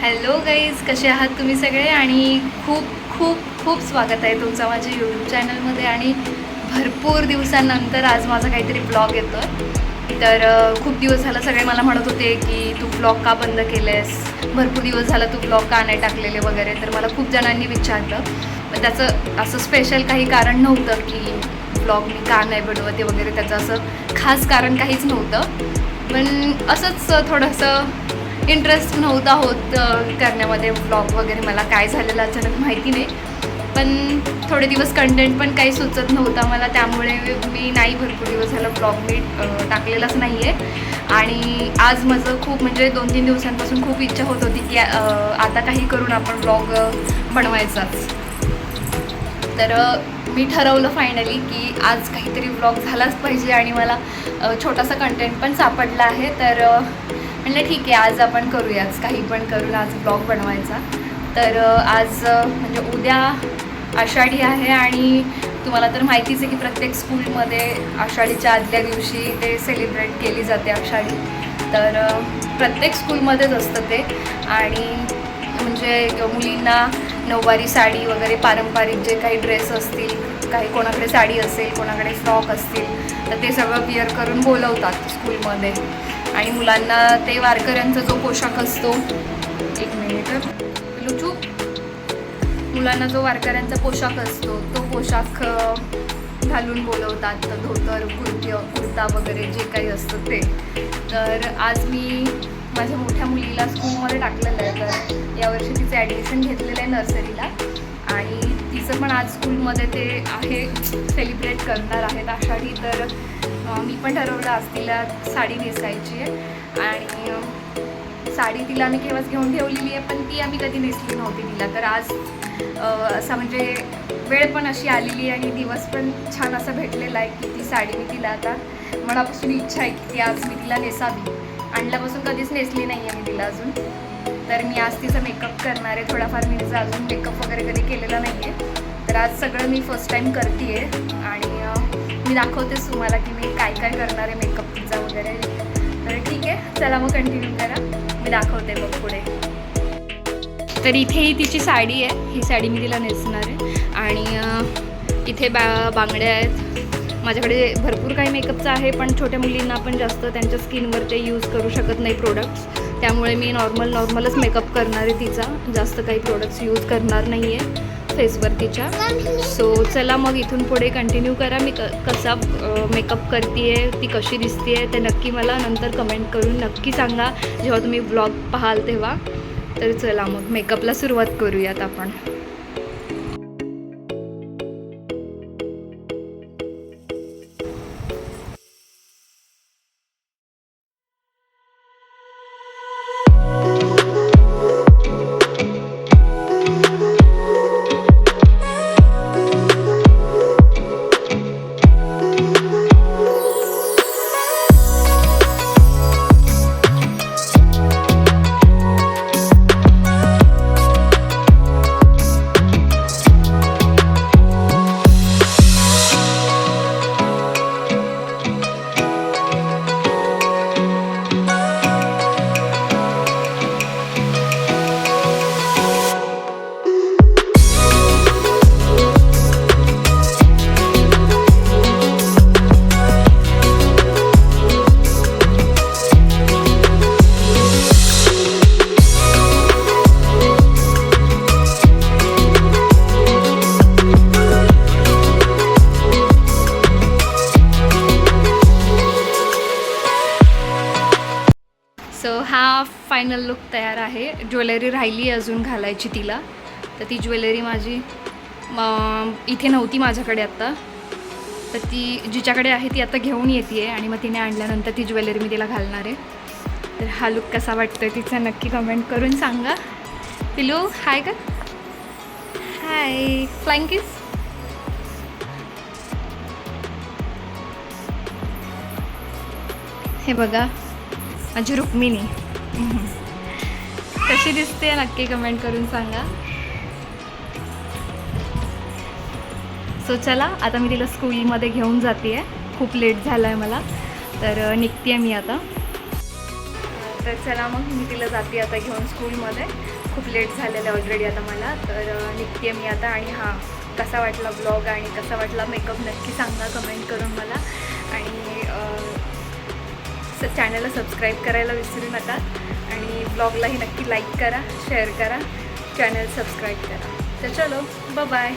Hello guys कसे आहात तुम्ही सगळे? आणि खूप खूप खूप स्वागत आहे तुमचं माझ्या यूट्यूब चॅनलमध्ये आणि भरपूर दिवसांनंतर आज माझा काहीतरी ब्लॉग येतो तर खूप दिवस झालं सगळे मला म्हणत होते की तू ब्लॉग का बंद केलेस? भरपूर दिवस झालं तू ब्लॉग का नाही टाकलेले वगैरे. तर मला खूप जणांनी विचारलं. पण त्याचं असं स्पेशल काही कारण नव्हतं की ब्लॉग मी का नाही बनवते वगैरे. त्याचं असं खास कारण काहीच नव्हतं. पण असंच थोडंसं इंटरेस्ट नव्हता होत करण्यामध्ये ब्लॉग वगैरे. मला काय झालेलं अचानक माहिती नाही. पण थोडे दिवस कंटेंट पण काही सुचत नव्हता मला त्यामुळे मी नाही भरपूर दिवस झालं ब्लॉग मी टाकलेलाच नाही आहे आणि आज माझं खूप म्हणजे दोन तीन दिवसांपासून खूप इच्छा होत होती की आता काही करून आपण ब्लॉग बनवायचाच. तर मी ठरवलं फायनली की आज काहीतरी ब्लॉग झालाच पाहिजे आणि मला छोटासा कंटेंट पण सापडला आहे. तर म्हटलं ठीक आहे आज आपण करूयाच. काही पण करून आज ब्लॉग बनवायचा. तर आज म्हणजे उद्या आषाढी आहे आणि तुम्हाला तर माहितीच आहे की प्रत्येक स्कूलमध्ये आषाढीच्या आदल्या दिवशी ते सेलिब्रेट केली जाते आषाढी. तर प्रत्येक स्कूलमध्येच असतं ते. आणि म्हणजे मुलींना नऊवारी साडी वगैरे पारंपरिक जे काही ड्रेस असतील काही कोणाकडे साडी असेल कोणाकडे फ्रॉक असतील तर ते सगळं विअर करून बोलवतात स्कूलमध्ये. आणि मुलांना ते वारकऱ्यांचा जो पोशाख असतो. एक मिनिट लुचू मुलांना जो वारकऱ्यांचा पोशाख असतो तो पोशाख घालून बोलवतात. तर धोतर कुर्ती कुर्ता वगैरे जे काही असतं ते. तर आज मी माझ्या मोठ्या मुलीला स्कूलमध्ये टाकलेलं आहे. तर यावर्षी तिचं ॲडमिशन घेतलेलं आहे नर्सरीला आणि तिचं पण आज स्कूलमध्ये ते आहे सेलिब्रेट करणार आहेत आषाढी. तर मी पण ठरवलं आज तिला साडी नेसायची आहे. आणि साडी तिला आम्ही केव्हाच घेऊन ठेवलेली आहे पण ती आम्ही कधी नेसली नव्हती तिला. तर आज असा म्हणजे वेळ पण अशी आलेली आहे आणि दिवस पण छान असा भेटलेला आहे की ती साडी मी तिला आता मनापासून इच्छा आहे की ती आज मी तिला नेसावी. आणल्यापासून कधीच नेसली नाही आहे मी तिला अजून. तर मी आज तिचा मेकअप करणार आहे. थोडाफार मी तिचा अजून मेकअप वगैरे कधी केलेला नाही आहे. तर आज सगळं मी फर्स्ट टाईम करते आहे आणि मी दाखवतेच तुम्हाला की मी काय काय करणार आहे मेकअप तिचा वगैरे. तर ठीक आहे चला मग कंटिन्यू करा. मी दाखवते मग पुढे. तर इथे ही तिची साडी आहे. ही साडी मी तिला नेसणार आहे. आणि इथे बा बांगड्या आहेत. माझ्याकडे भरपूर काही मेकअपचं आहे पण छोट्या मुलींना पण जास्त त्यांच्या स्किनवर ते यूज करू शकत नाही प्रोडक्ट्स त्यामुळे मी नॉर्मल नॉर्मलच मेकअप करणार आहे तिचा. जास्त काही प्रोडक्ट्स यूज करणार नाही आहे फेसवर तिच्या सो चला मग इथून पुढे कंटिन्यू करा. मी क कसा मेकअप करते ती कशी दिसते ते नक्की मला नंतर कमेंट करून नक्की सांगा. जेव्हा तुम्ही ब्लॉग पाहाल तेव्हा. तर चला मग मेकअपला सुरुवात करूयात आपण. सो हा फायनल लुक तयार आहे. ज्वेलरी राहिली आहे अजून घालायची तिला. तर ती ज्वेलरी माझी म, इथे नव्हती माझ्याकडे आत्ता तर ती जिच्याकडे आहे ती आता घेऊन येते आहे आणि मग तिने आणल्यानंतर ती ज्वेलरी मी तिला घालणार आहे. तर हा लुक कसा वाटतोय तिचा नक्की कमेंट करून सांगा. पिलू हाय का? हाय फ्लाइंग किस हे बघा. माझी रुक्मिणी. कशी दिसते नक्की कमेंट करून सांगा. सो चला आता मी तिला स्कूलमध्ये घेऊन जाते आहे खूप लेट झालं आहे मला. तर निघते मी आता. तर चला मग मी तिला जाते आता घेऊन स्कूलमध्ये खूप लेट झालेलं आहे ऑलरेडी आता मला. तर निघते मी आता. आणि हां कसा वाटला ब्लॉग आणि कसा वाटला मेकअप नक्की सांगा कमेंट करून मला. चॅनलला सबस्क्राईब करायला विसरू नका आणि ब्लॉगलाही नक्की लाईक करा शेअर करा चॅनल सबस्क्राईब करा. तर चलो बाय